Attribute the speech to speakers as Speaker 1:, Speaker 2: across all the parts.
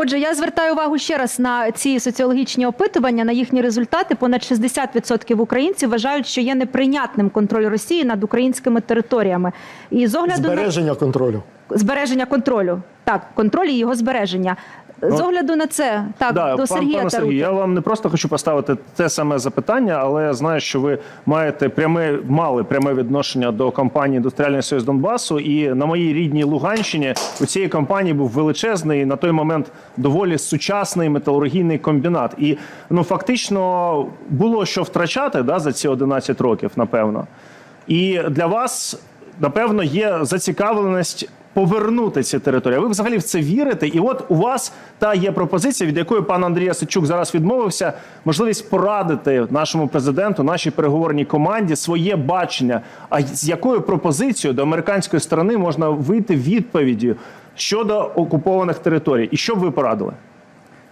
Speaker 1: Отже, я звертаю увагу ще раз на ці соціологічні опитування, на їхні результати. Понад 60% українців вважають, що є неприйнятним контроль Росії над українськими територіями. І з огляду
Speaker 2: Збереження контролю.
Speaker 1: збереження контролю, так, контроль і його збереження. З огляду на це, так,
Speaker 3: Да,
Speaker 1: до
Speaker 3: пан,
Speaker 1: Сергія
Speaker 3: пане Сергію,
Speaker 1: Тарути.
Speaker 3: я вам не просто хочу поставити те саме запитання, але я знаю, що ви маєте пряме мали пряме відношення до компанії Індустріальний Союз Донбасу. І на моїй рідній Луганщині у цієї компанії був величезний на той момент доволі сучасний металургійний комбінат. І ну фактично було що втрачати да, за ці 11 років, напевно. І для вас, напевно, є зацікавленість повернути ці території. Ви взагалі в це вірите? І от у вас та є пропозиція, від якої пан Андрій Асичук зараз відмовився, можливість порадити нашому президенту, нашій переговорній команді своє бачення. А з якою пропозицією до американської сторони можна вийти відповіддю щодо окупованих територій? І що б ви порадили?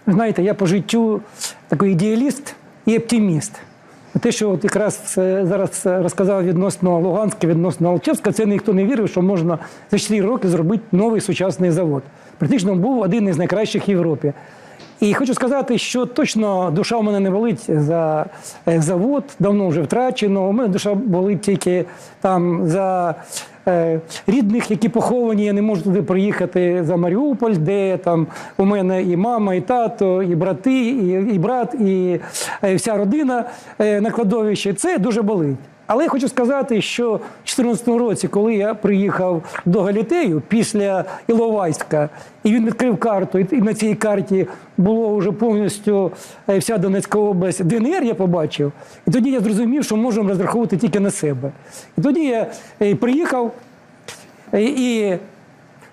Speaker 4: Знаєте, я по життю такий ідеаліст і оптиміст. Те, що от якраз зараз розказав відносно Луганська, відносно Алчевська, це ніхто не вірив, що можна за 4 роки зробити новий сучасний завод. Практично був один із найкращих в Європі. І хочу сказати, що точно душа у мене не болить за е, завод, давно вже втрачено. У мене душа болить тільки там за рідних, які поховані. Я не можу туди приїхати за Маріуполь, де там у мене і мама, і тато, і брати, і, і брат, і е, вся родина е, на кладовищі. Це дуже болить. Але я хочу сказати, що в 2014 році, коли я приїхав до Галітею після Іловайська, і він відкрив карту, і на цій карті було вже повністю е, вся Донецька область, ДНР я побачив, і тоді я зрозумів, що можемо розраховувати тільки на себе. І тоді я е, приїхав е, і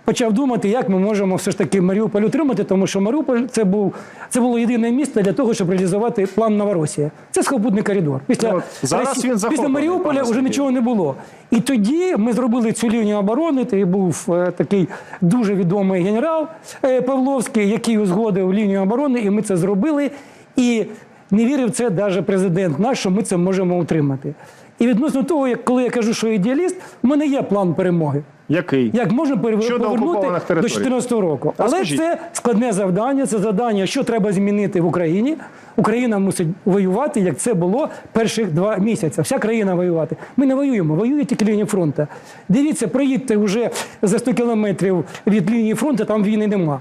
Speaker 4: почав думати, як ми можемо все ж таки Маріуполь утримати, тому що Маріуполь це був це було єдине місто для того, щоб реалізувати план Новоросія. Це схопутний коридор. Після,
Speaker 3: Ну, зараз він
Speaker 4: після Маріуполя вже нічого не було. І тоді ми зробили цю лінію оборони. Ти був е, такий дуже відомий генерал е, Павловський, який узгодив лінію оборони, і ми це зробили. І не вірив це навіть президент наш, що ми це можемо утримати. І відносно того, як коли я кажу, що я ідеаліст, у мене є план перемоги.
Speaker 3: Який?
Speaker 4: Як можна пере-
Speaker 3: Щодо
Speaker 4: повернути
Speaker 3: окупованих
Speaker 4: до
Speaker 3: територій.
Speaker 4: 2014 року? Але
Speaker 3: Розкажіть.
Speaker 4: це складне завдання. Це завдання, що треба змінити в Україні. Україна мусить воювати, як це було перших два місяці. Вся країна воювати. Ми не воюємо, воює тільки лінія фронту. Дивіться, приїдьте вже за 100 кілометрів від лінії фронту, там війни нема.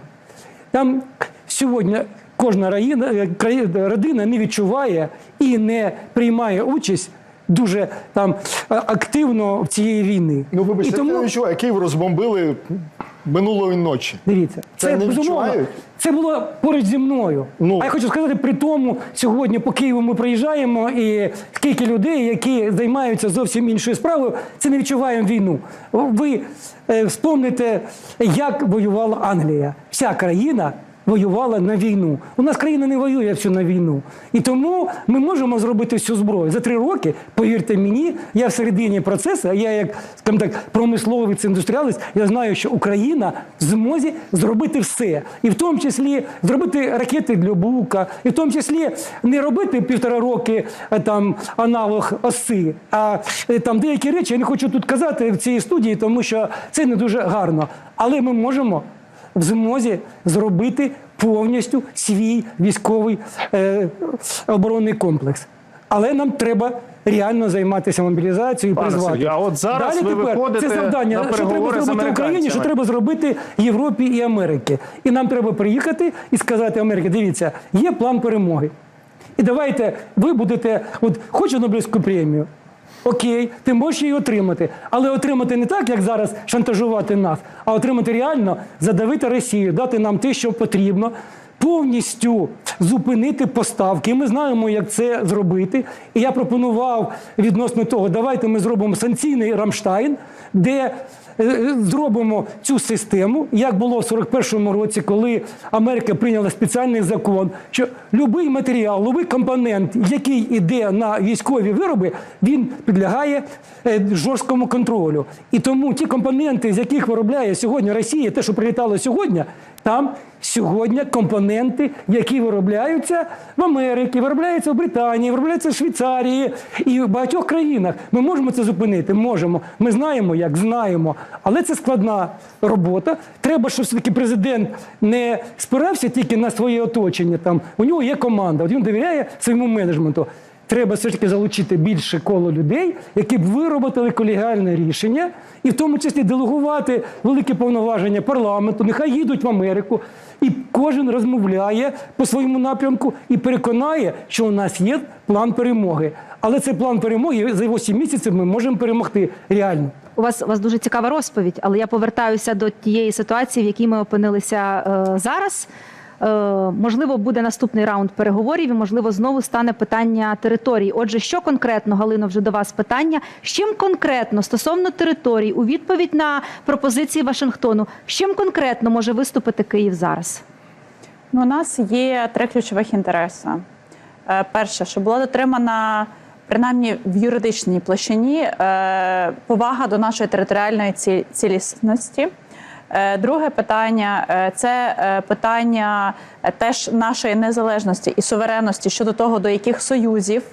Speaker 4: Там сьогодні кожна е, родина не відчуває і не приймає участь дуже там е, активно в цієї війни.
Speaker 2: Ну, вибачте,
Speaker 4: і тому...
Speaker 2: я відчуваю, Київ розбомбили минулої ночі.
Speaker 4: Дивіться,
Speaker 2: Це
Speaker 4: це,
Speaker 2: не
Speaker 4: безумовно.
Speaker 2: відчувають?
Speaker 4: Це було поруч зі мною.
Speaker 2: Ну.
Speaker 4: А я хочу сказати, при тому сьогодні по Києву ми приїжджаємо, і скільки людей, які займаються зовсім іншою справою, це не відчуваємо війну. Ви е, вспомните, як воювала Англія. Вся країна. Воювала на війну. У нас країна не воює всю на війну. І тому ми можемо зробити всю зброю. За три роки, повірте мені, я всередині процесу, а я як скажімо так, промисловець індустріалець, я знаю, що Україна в змозі зробити все. І в тому числі зробити ракети для Бука, і в тому числі не робити півтора роки е, там аналог оси, а е, там деякі речі я не хочу тут казати в цій студії, тому що це не дуже гарно. Але ми можемо в змозі зробити повністю свій військовий е, оборонний комплекс. Але нам треба реально займатися мобілізацією і призвати.
Speaker 3: А от зараз
Speaker 4: Далі
Speaker 3: ви
Speaker 4: тепер це завдання,
Speaker 3: на
Speaker 4: що треба зробити Україні, що треба зробити Європі і Америці. І нам треба приїхати і сказати Америці, дивіться, є план перемоги. І давайте ви будете, от хочу Нобелівську премію. Окей, ти можеш її отримати, але отримати не так, як зараз шантажувати нас, а отримати реально задавити Росію, дати нам те, що потрібно, повністю зупинити поставки. Ми знаємо, як це зробити. І я пропонував відносно того, давайте ми зробимо санкційний Рамштайн, де зробимо цю систему, як було в 41-му році, коли Америка прийняла спеціальний закон, що будь-який матеріал, будь-який компонент, який йде на військові вироби, він підлягає е, жорсткому контролю. І тому ті компоненти, з яких виробляє сьогодні Росія, те, що прилітало сьогодні, Там сьогодні компоненти, які виробляються в Америці, виробляються в Британії, виробляються в Швейцарії і в багатьох країнах. Ми можемо це зупинити? Можемо. Ми знаємо, як знаємо. Але це складна робота. Треба, щоб все-таки президент не спирався тільки на своє оточення. Там у нього є команда, от він довіряє своєму менеджменту. Треба все ж таки залучити більше коло людей, які б виробили колегіальне рішення, і в тому числі делегувати великі повноваження парламенту. Нехай їдуть в Америку, і кожен розмовляє по своєму напрямку і переконає, що у нас є план перемоги. Але цей план перемоги за 8 місяців ми можемо перемогти реально.
Speaker 1: У вас у вас дуже цікава розповідь, але я повертаюся до тієї ситуації, в якій ми опинилися е, зараз. Е, можливо, буде наступний раунд переговорів, і можливо знову стане питання територій. Отже, що конкретно, Галино, вже до вас питання. З чим конкретно стосовно територій, у відповідь на пропозиції Вашингтону, з чим конкретно може виступити Київ зараз?
Speaker 5: Ну, у нас є три ключових інтереси. Е, Перше, щоб була дотримана, принаймні в юридичній площині, е, повага до нашої територіальної ці- цілісності. Е, Друге питання е, це е, питання теж нашої незалежності і суверенності щодо того, до яких союзів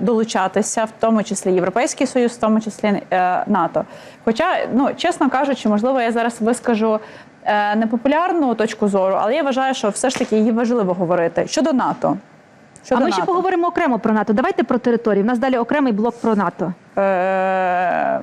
Speaker 5: долучатися, в тому числі Європейський Союз, в тому числі е, НАТО. Хоча, ну чесно кажучи, можливо, я зараз вискажу е, непопулярну точку зору, але я вважаю, що все ж таки її важливо говорити щодо НАТО. Щодо
Speaker 1: а ми ще поговоримо окремо про НАТО. Давайте про території. У нас далі окремий блок про НАТО.
Speaker 5: Е,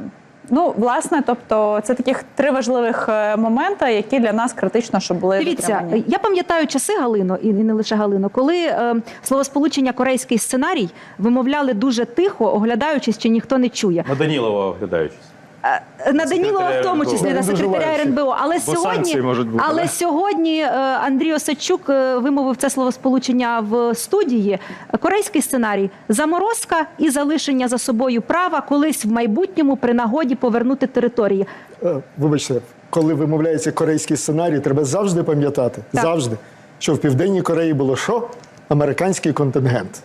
Speaker 5: ну, власне, тобто, це таких три важливих е, моменти, які для нас критично, щоб були
Speaker 1: Дивіться,
Speaker 5: дотримані.
Speaker 1: я пам'ятаю часи Галино, і не лише Галино, коли е, словосполучення корейський сценарій вимовляли дуже тихо, оглядаючись, чи ніхто не чує.
Speaker 6: На Данілова оглядаючись.
Speaker 1: Е, На Данілова в тому числі на секретаря. РНБО. Але сьогодні,
Speaker 3: можуть бути,
Speaker 1: але
Speaker 3: да?
Speaker 1: сьогодні е, Андрій Осадчук е, вимовив це словосполучення в студії. Корейський сценарій заморозка і залишення за собою права колись в майбутньому при нагоді повернути території.
Speaker 2: Вибачте, коли вимовляється корейський сценарій, треба завжди пам'ятати, завжди, що в Південній Кореї було що? Американський контингент.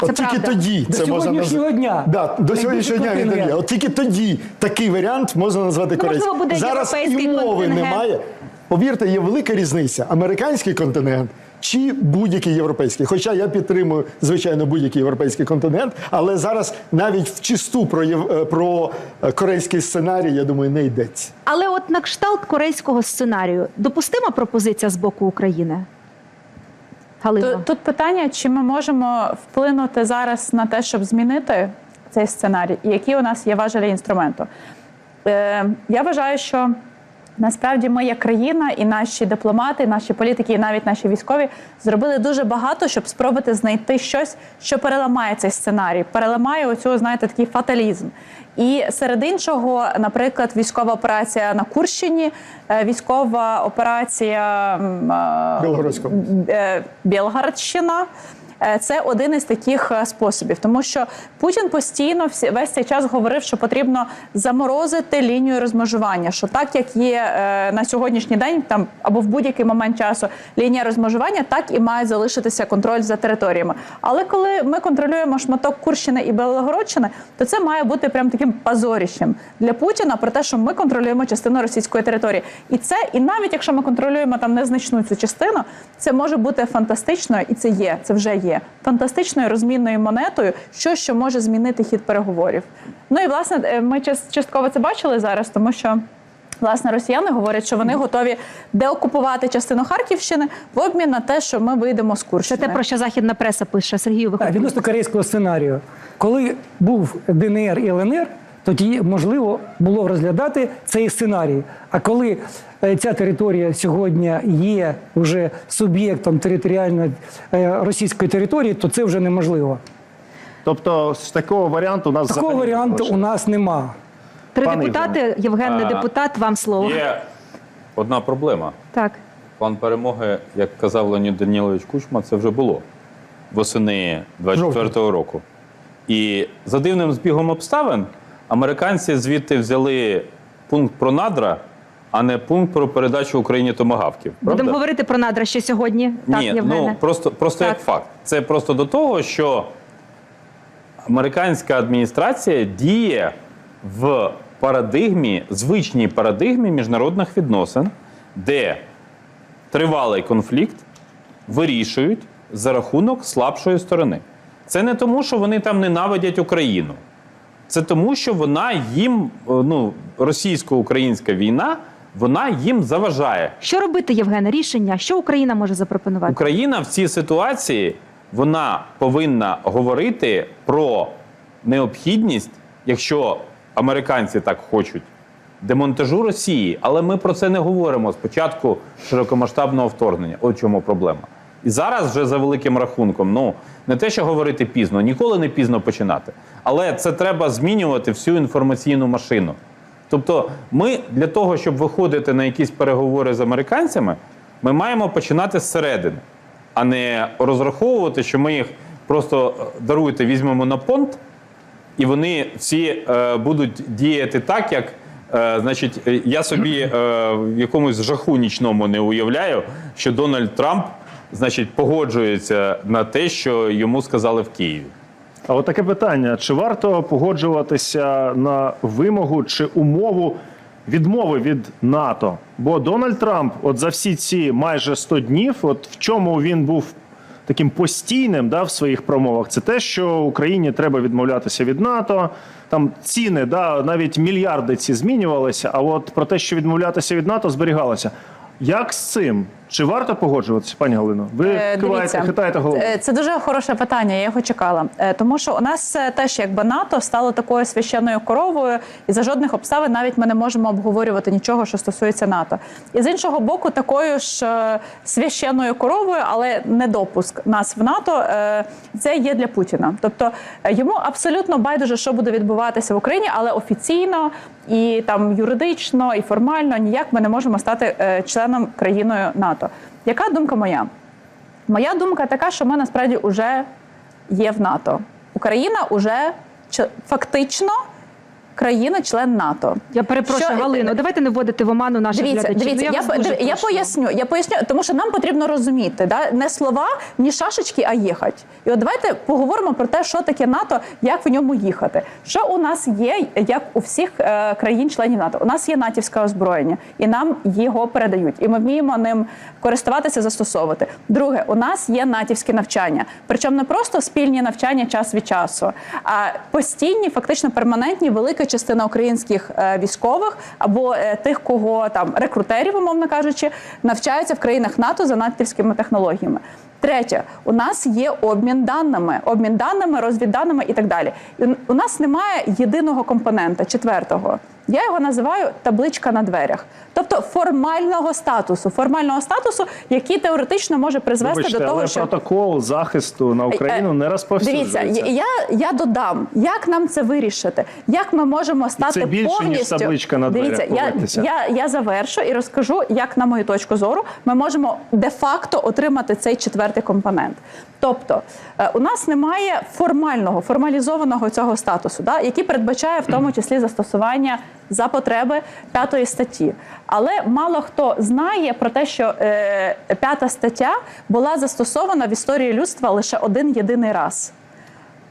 Speaker 2: От
Speaker 1: Це
Speaker 2: тільки
Speaker 1: правда.
Speaker 2: тоді
Speaker 4: До
Speaker 2: це можна
Speaker 4: сьогоднішнього
Speaker 2: наз-
Speaker 4: дня.
Speaker 2: Да, до сьогоднішнього дня він
Speaker 4: контингент.
Speaker 2: є. От тільки тоді такий варіант можна назвати
Speaker 1: Ну, можливо,
Speaker 2: корейським.
Speaker 1: буде
Speaker 2: Зараз і
Speaker 1: європейський
Speaker 2: мови
Speaker 1: контингент.
Speaker 2: немає. Повірте, є велика різниця. Американський континент. Чи будь-який європейський, хоча я підтримую звичайно будь-який європейський континент, але зараз навіть в чисту про єв- е, про е, корейський сценарій, я думаю, не йдеться.
Speaker 1: Але от на кшталт корейського сценарію допустима пропозиція з боку України? Галина.
Speaker 5: Тут, тут питання, чи ми можемо вплинути зараз на те, щоб змінити цей сценарій, і які у нас є важелі інструменту. Е, я вважаю, що насправді ми, як країна, і наші дипломати, і наші політики, і навіть наші військові зробили дуже багато, щоб спробувати знайти щось, що переламає цей сценарій, переламає оцю, знаєте, такий фаталізм. І серед іншого, наприклад, військова операція на Курщині, е, військова операція е,
Speaker 2: Білгородського.
Speaker 5: е, Білгородщина. Е, Це один із таких е, способів, тому що Путін постійно весь цей час говорив, що потрібно заморозити лінію розмежування. Що так як є е, на сьогоднішній день, там або в будь-який момент часу лінія розмежування, так і має залишитися контроль за територіями. Але коли ми контролюємо шматок Курщини і Белогородщини, то це має бути прям таким позоріщем для Путіна про те, що ми контролюємо частину російської території. І це, і навіть якщо ми контролюємо там незначну цю частину, це може бути фантастичною, і це є, це вже є фантастичною розмінною монетою, що, що може змінити хід переговорів. Ну і власне е, ми час- частково це бачили зараз, тому що. Власне, росіяни говорять, що вони готові деокупувати частину Харківщини в обмін на те, що ми вийдемо з
Speaker 1: Це те, про що західна преса пише. Сергію
Speaker 4: Так,
Speaker 1: виходить.
Speaker 4: відносно корейського сценарію, коли був ДНР і ЛНР, тоді можливо було розглядати цей сценарій. А коли е, ця територія сьогодні є вже суб'єктом територіальної е, російської території, то це вже неможливо.
Speaker 3: Тобто з такого варіанту у нас
Speaker 4: Такого варіанту у нас нема.
Speaker 1: Три
Speaker 3: Пане
Speaker 1: депутати. Євген, не
Speaker 6: А,
Speaker 1: депутат, вам слово.
Speaker 6: Є одна проблема.
Speaker 1: Так.
Speaker 6: План перемоги, як казав Леонід Данілович Кучма, це вже було восени 24-го року. І за дивним збігом обставин американці звідти взяли пункт про надра, а не пункт про передачу Україні томагавків.
Speaker 1: Будемо говорити про надра ще сьогодні. так,
Speaker 6: Ні,
Speaker 1: Євгене.
Speaker 6: ну просто, просто
Speaker 1: Так.
Speaker 6: як факт. Це просто до того, що американська адміністрація діє в парадигмі, звичній парадигмі міжнародних відносин, де тривалий конфлікт вирішують за рахунок слабшої сторони. Це не тому, що вони там ненавидять Україну. Це тому, що вона їм, е, ну, російсько-українська війна, вона їм заважає.
Speaker 1: Що робити, Євгене? Рішення, що Україна може запропонувати?
Speaker 6: Україна в цій ситуації вона повинна говорити про необхідність, якщо американці так хочуть, демонтажу Росії. Але ми про це не говоримо з початку широкомасштабного вторгнення. От чому проблема. І зараз вже за великим рахунком, ну не те, що говорити пізно, ніколи не пізно починати. Але це треба змінювати всю інформаційну машину. Тобто, ми для того, щоб виходити на якісь переговори з американцями, ми маємо починати зсередини, а не розраховувати, що ми їх просто е, даруйте, візьмемо на понт, і вони всі е, будуть діяти так, як. Е, значить, е, я собі в якомусь жаху нічному не уявляю, що Дональд Трамп, значить, погоджується на те, що йому сказали в Києві.
Speaker 3: А от таке питання: чи варто погоджуватися на вимогу чи умову відмови від НАТО? Бо Дональд Трамп, от за всі ці майже 100 днів, от в чому він був таким постійним да, в своїх промовах, це те, що Україні треба відмовлятися від НАТО. Там ціни, да, навіть мільярди ці змінювалися. А от про те, що відмовлятися від НАТО, зберігалося. Як з цим? Чи варто погоджуватися, пані Галино? Ви
Speaker 5: Е,
Speaker 3: киваєте, хитаєте головою.
Speaker 5: е, Це дуже хороше питання. Я його чекала. Е, Тому що у нас е, теж якби НАТО стало такою священною коровою, і за жодних обставин навіть ми не можемо обговорювати нічого, що стосується НАТО. І з іншого боку, такою ж священною коровою, але недопуск нас в НАТО це є для Путіна. Тобто йому абсолютно байдуже, що буде відбуватися в Україні, але офіційно і там юридично, і формально ніяк ми не можемо стати членом країною НАТО. Яка думка моя? Моя думка така, що ми насправді вже є в НАТО. Україна вже фактично країна-член НАТО.
Speaker 1: Я перепрошую,
Speaker 5: Що-
Speaker 1: Галино, давайте не вводити в оману наших
Speaker 5: Дивіться,
Speaker 1: глядачів.
Speaker 5: дивіться,
Speaker 1: Ну,
Speaker 5: я, по- я поясню, я поясню, тому що нам потрібно розуміти, да? не слова, ні шашечки, а їхати. І от давайте поговоримо про те, що таке НАТО, як в ньому їхати. Що у нас є, як у всіх е, країн-членів НАТО? У нас є натівське озброєння, і нам його передають, і ми вміємо ним користуватися, застосовувати. Друге, у нас є натівські навчання, причому не просто спільні навчання час від часу, а постійні, фактично перманентні, велика частина українських е, військових або е, тих, кого там рекрутерів, умовно кажучи, навчаються в країнах НАТО за натівськими технологіями. Третє, у нас є обмін даними, обмін даними, розвідданими і так далі. І у нас немає єдиного компонента, четвертого. Я його називаю табличка на дверях, тобто формального статусу, формального статусу, який теоретично може призвести
Speaker 3: Вибачте,
Speaker 5: до того,
Speaker 3: але
Speaker 5: що
Speaker 3: протокол захисту на Україну
Speaker 5: Е,
Speaker 3: не розповсюджується.
Speaker 5: я, я, я додам, як нам це вирішити, як ми можемо стати
Speaker 3: це більше, ніж табличка на дверях,
Speaker 5: Дивіться, я, я, я завершу і розкажу, як на мою точку зору, ми можемо де-факто отримати цей четвертий компонент. Тобто, е, у нас немає формального, формалізованого цього статусу, да, який передбачає в тому числі застосування за потреби п'ятої статті. Але мало хто знає про те, що е, п'ята стаття була застосована в історії людства лише один єдиний раз.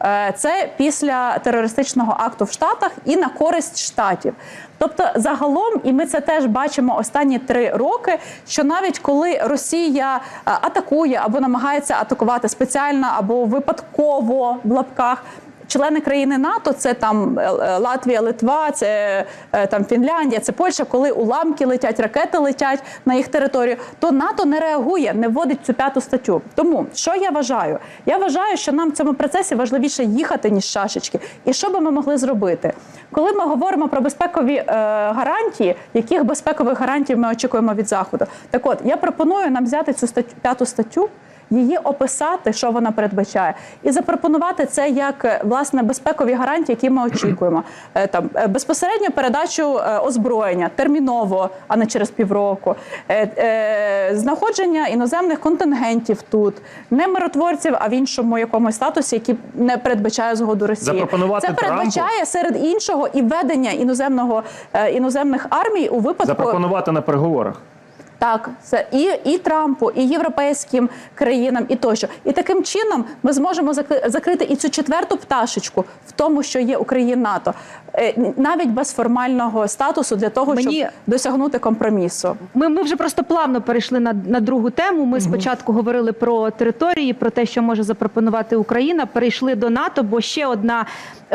Speaker 5: Е, Це після терористичного акту в Штатах і на користь штатів. Тобто, загалом, і ми це теж бачимо останні три роки. Що навіть коли Росія е, атакує або намагається атакувати спеціально або випадково в лапках. Члени країни НАТО це там е, е, Латвія, Литва, це е, там Фінляндія, це Польща. Коли уламки летять, ракети летять на їх територію, то НАТО не реагує, не вводить цю п'яту статтю. Тому що я вважаю? Я вважаю, що нам в цьому процесі важливіше їхати ніж шашечки. І що би ми могли зробити? Коли ми говоримо про безпекові е, гарантії, яких безпекових гарантій ми очікуємо від заходу? Так от я пропоную нам взяти цю статтю п'яту статтю її описати, що вона передбачає, і запропонувати це як е, власне безпекові гарантії, які ми очікуємо. Е, Там е, безпосередньо передачу озброєння терміново, а не через півроку, знаходження іноземних контингентів тут, не миротворців, а в іншому якомусь статусі, який не передбачає згоду Росії.
Speaker 3: Запропонувати
Speaker 5: це передбачає серед іншого і ведення іноземного іноземних армій у випадку
Speaker 3: Запропонувати на переговорах.
Speaker 5: Так, і, і Трампу, і європейським країнам, і тощо. І таким чином ми зможемо закри- закрити і цю четверту пташечку в тому, що є Україна НАТО. Е, навіть без формального статусу для того,
Speaker 1: Мені-
Speaker 5: щоб досягнути компромісу.
Speaker 1: Ми, ми вже просто плавно перейшли на, на другу тему. Ми спочатку говорили про території, про те, що може запропонувати Україна. Перейшли до НАТО, бо ще одна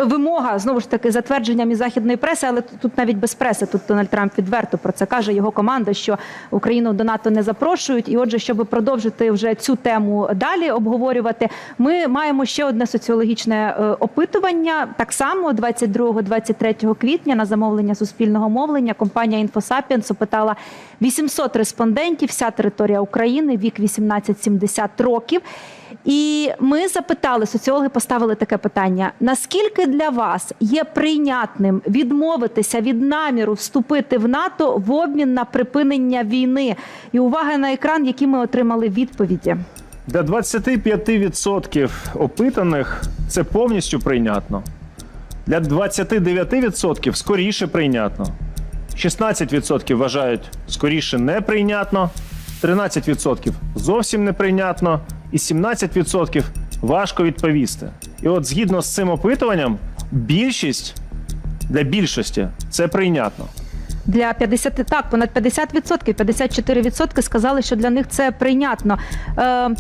Speaker 1: вимога знову ж таки затвердженням і західної преси, але тут- тут навіть без преси. Тут Дональд Трамп відверто про це каже. Його команда, що Україну до НАТО не запрошують. І отже, щоб продовжити вже цю тему далі обговорювати, ми маємо ще одне соціологічне е, опитування. Так само 22-23 квітня на замовлення суспільного мовлення компанія Інфосапіенс опитала 800 респондентів, вся територія України, вік 18-70 років. І ми запитали, соціологи поставили таке питання: наскільки для вас є прийнятним відмовитися від наміру вступити в НАТО в обмін на припинення війни? І увага на екран, які ми отримали відповіді.
Speaker 3: Для 25% опитаних це повністю прийнятно. Для 29% скоріше прийнятно. 16% вважають скоріше неприйнятно, 13% зовсім неприйнятно, і 17% важко відповісти. І от згідно з цим опитуванням, більшість для більшості це прийнятно.
Speaker 1: Для 50, так, понад 50%, 54% сказали, що для них це прийнятно. Е,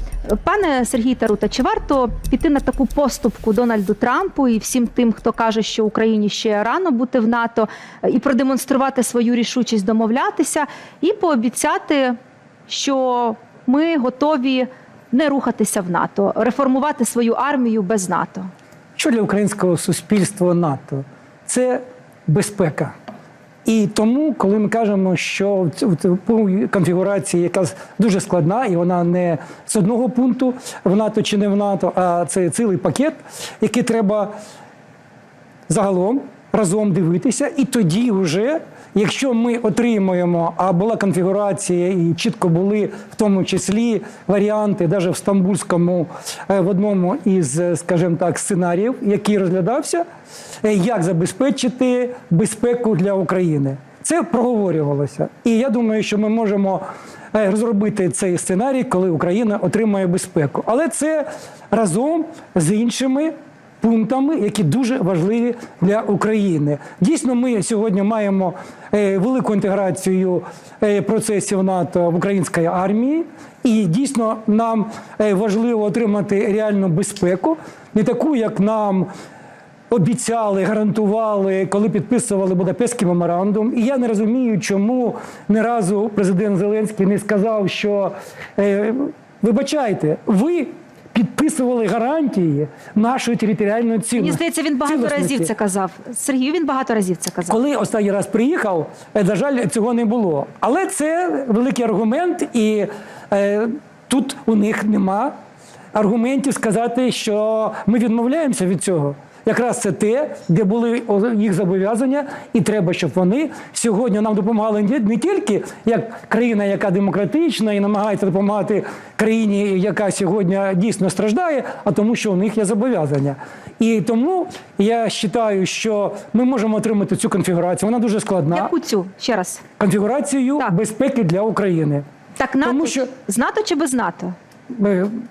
Speaker 1: пане Сергій Тарута, чи варто піти на таку поступку Дональду Трампу і всім тим, хто каже, що Україні ще рано бути в НАТО, і продемонструвати свою рішучість домовлятися, і пообіцяти, що ми готові не рухатися в НАТО, реформувати свою армію без НАТО?
Speaker 4: Що для українського суспільства НАТО? Це безпека. І тому, коли ми кажемо, що в конфігурації, яка дуже складна, і вона не з одного пункту в НАТО чи не в НАТО, а це цілий пакет, який треба загалом разом дивитися, і тоді вже, якщо ми отримаємо, а була конфігурація, і чітко були в тому числі варіанти, навіть в стамбульському е, в одному із, е, скажімо так, сценаріїв, який розглядався, е, як забезпечити безпеку для України. Це проговорювалося. І я думаю, що ми можемо розробити цей сценарій, коли Україна отримає безпеку. Але це разом з іншими пунктами, які дуже важливі для України. Дійсно, ми сьогодні маємо е, велику інтеграцію е, процесів НАТО в українській армії, і дійсно нам е, важливо отримати реальну безпеку, не таку, як нам. Обіцяли, гарантували, коли підписували Будапештський меморандум. І я не розумію, чому не разу президент Зеленський не сказав, що е, вибачайте, ви підписували гарантії нашої територіальної цілості.
Speaker 1: Мені здається, він багато разів це казав. Сергію, він багато разів це казав.
Speaker 4: Коли останній раз приїхав, е, на жаль, цього не було. Але це великий аргумент, і е, тут у них нема аргументів сказати, що ми відмовляємося від цього. Якраз це те, де були їх зобов'язання, і треба, щоб вони сьогодні нам допомагали не- тільки як країна, яка демократична і намагається допомагати країні, яка сьогодні дійсно страждає, а тому, що у них є зобов'язання. І тому я вважаю, що ми можемо отримати цю конфігурацію. Вона дуже складна.
Speaker 1: Яку цю? Ще раз.
Speaker 4: Конфігурацію
Speaker 1: Так.
Speaker 4: безпеки для України.
Speaker 1: Так НАТО
Speaker 4: Тому що-
Speaker 1: з НАТО чи без НАТО?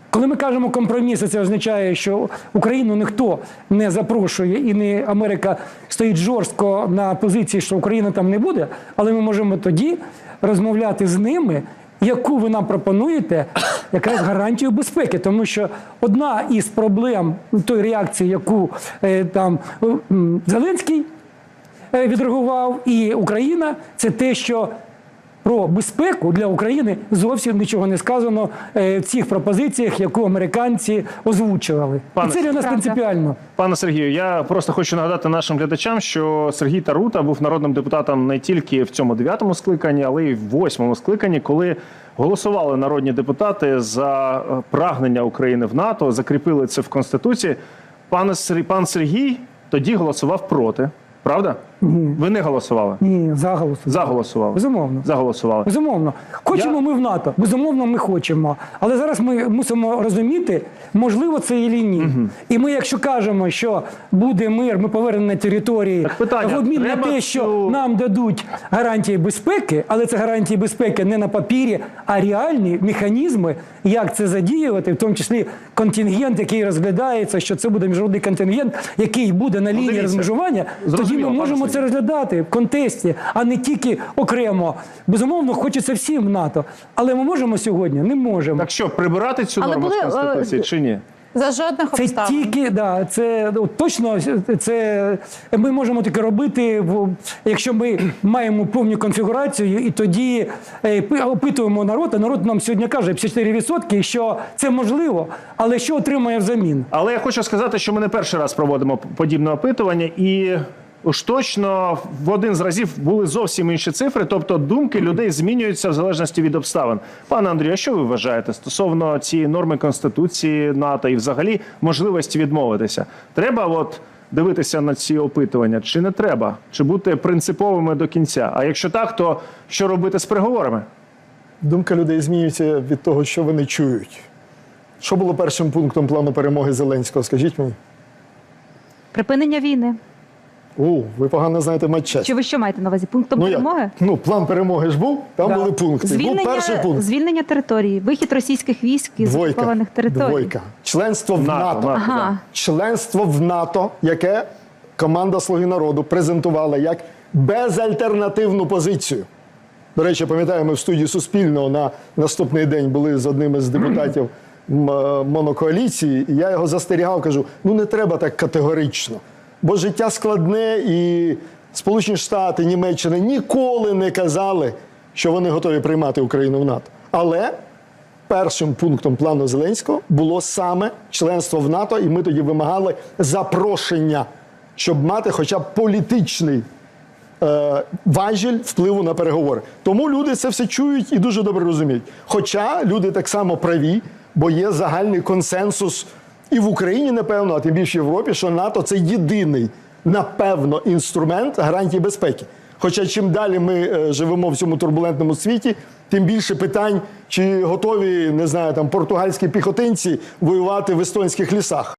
Speaker 4: Коли ми кажемо компроміси, це означає, що Україну ніхто не запрошує, і не Америка стоїть жорстко на позиції, що Україна там не буде. Але ми можемо тоді розмовляти з ними, яку ви нам пропонуєте, якраз гарантію безпеки. Тому що одна із проблем тої реакції, яку е, там Зеленський е, відреагував, і Україна, це те, що про безпеку для України зовсім нічого не сказано е, в цих пропозиціях, яку американці озвучували.
Speaker 3: Пане
Speaker 4: і це для нас
Speaker 1: Правда.
Speaker 4: принципіально.
Speaker 3: Пане Сергію, я просто хочу нагадати нашим глядачам, що Сергій Тарута був народним депутатом не тільки в цьому дев'ятому скликанні, але й в восьмому скликанні, коли голосували народні депутати за е, прагнення України в НАТО, закріпили це в Конституції. Пане пан Сергій тоді голосував проти, правда? Ви не голосували?
Speaker 4: Ні, заголосу.
Speaker 3: Заголосували.
Speaker 4: Безумовно.
Speaker 3: Заголосували.
Speaker 4: Безумовно. Хочемо
Speaker 3: Я-
Speaker 4: ми в НАТО. Безумовно, ми хочемо. Але зараз ми мусимо розуміти, можливо, це і ні. І ми, якщо кажемо, що буде мир, ми повернемо на території
Speaker 3: Так питання,
Speaker 4: в обмін на те, що
Speaker 3: цю-
Speaker 4: нам дадуть гарантії безпеки, але це гарантії безпеки не на папірі, а реальні механізми, як це задіювати, в тому числі контингент, який розглядається, що це буде міжнародний контингент, який буде на лінії розмежування. Тоді ми можемо
Speaker 3: Сергію.
Speaker 4: це розглядати в контексті, а не тільки окремо. Безумовно, хочеться всім в НАТО, але ми можемо сьогодні? Не можемо.
Speaker 3: Так що, прибирати цю
Speaker 1: Але
Speaker 3: норму
Speaker 1: були,
Speaker 3: з Конституції
Speaker 1: е,
Speaker 3: чи ні?
Speaker 5: За жодних
Speaker 4: Це
Speaker 5: обставин.
Speaker 4: тільки да, це ну, точно це ми можемо таке робити, якщо ми маємо повну конфігурацію, і тоді е, опитуємо народ. А народ нам сьогодні каже 54%, що це можливо, але що отримає взамін?
Speaker 3: Але я хочу сказати, що ми не перший раз проводимо подібне опитування, і уж точно в один з разів були зовсім інші цифри. Тобто думки людей змінюються в залежності від обставин. Пане Андрію, а що ви вважаєте стосовно цієї норми конституції НАТО і взагалі можливості відмовитися? Треба от дивитися на ці опитування, чи не треба? Чи бути принциповими до кінця? А якщо так, то що робити з переговорами?
Speaker 2: Думка людей змінюється від того, що вони чують. Що було першим пунктом плану перемоги Зеленського? Скажіть мені.
Speaker 1: Припинення війни.
Speaker 2: О, ви погано знаєте матчасть.
Speaker 1: Чи ви що маєте на увазі? Пунктом
Speaker 2: Ну, як?
Speaker 1: перемоги?
Speaker 2: ну, план перемоги ж був, там
Speaker 4: Да.
Speaker 2: були пункти. був перший пункт.
Speaker 1: звільнення території, вихід російських військ із
Speaker 2: Двойка.
Speaker 1: окупованих територій.
Speaker 2: Двойка. Членство в
Speaker 3: НАТО,
Speaker 2: НАТО.
Speaker 3: НАТО,
Speaker 1: Ага.
Speaker 2: Членство в НАТО, яке команда Слуги народу презентувала як безальтернативну позицію. До речі, пам'ятаю, ми в студії Суспільного на наступний день були з одним із депутатів м, е, монокоаліції, і я його застерігав, кажу: ну не треба так категорично, бо життя складне, і Сполучені Штати, Німеччина ніколи не казали, що вони готові приймати Україну в НАТО. Але першим пунктом плану Зеленського було саме членство в НАТО, і ми тоді вимагали запрошення, щоб мати хоча б політичний е, важіль впливу на переговори. Тому люди це все чують і дуже добре розуміють. Хоча люди так само праві, бо є загальний консенсус і в Україні, напевно, а тим більше в Європі, що НАТО це єдиний, напевно, інструмент гарантії безпеки. Хоча чим далі ми е, живемо в цьому турбулентному світі, тим більше питань, чи готові не знаю, там португальські піхотинці воювати в естонських лісах.